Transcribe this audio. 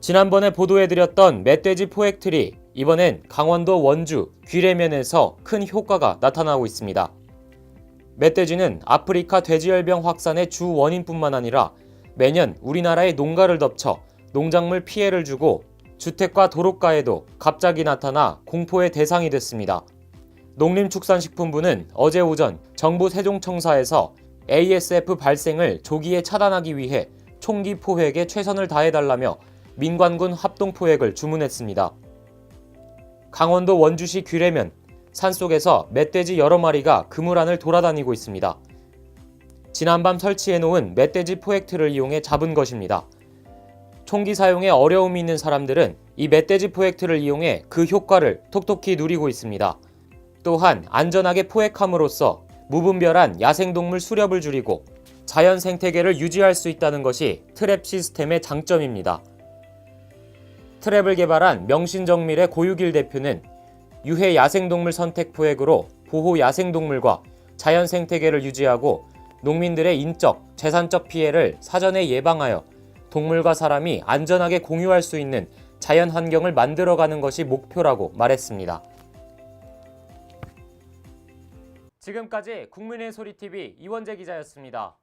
지난번에 보도해드렸던 멧돼지 포획틀이 이번엔 강원도 원주 귀래면에서 큰 효과가 나타나고 있습니다. 멧돼지는 아프리카 돼지열병 확산의 주 원인뿐만 아니라 매년 우리나라의 농가를 덮쳐 농작물 피해를 주고 주택과 도로가에도 갑자기 나타나 공포의 대상이 됐습니다. 농림축산식품부는 어제 오전 정부 세종청사에서 ASF 발생을 조기에 차단하기 위해 총기 포획에 최선을 다해달라며 민관군 합동 포획을 주문했습니다. 강원도 원주시 귀래면 산속에서 멧돼지 여러 마리가 그물 안을 돌아다니고 있습니다. 지난밤 설치해 놓은 멧돼지 포획틀을 이용해 잡은 것입니다. 총기 사용에 어려움이 있는 사람들은 이 멧돼지 포획틀을 이용해 그 효과를 톡톡히 누리고 있습니다. 또한 안전하게 포획함으로써 무분별한 야생동물 수렵을 줄이고 자연 생태계를 유지할 수 있다는 것이 트랩 시스템의 장점입니다. 트랩을 개발한 명신정밀의 고유길 대표는 유해 야생동물 선택 포획으로 보호 야생동물과 자연 생태계를 유지하고 농민들의 인적, 재산적 피해를 사전에 예방하여 동물과 사람이 안전하게 공유할 수 있는 자연 환경을 만들어가는 것이 목표라고 말했습니다. 지금까지 국민의 소리 TV 이원재 기자였습니다.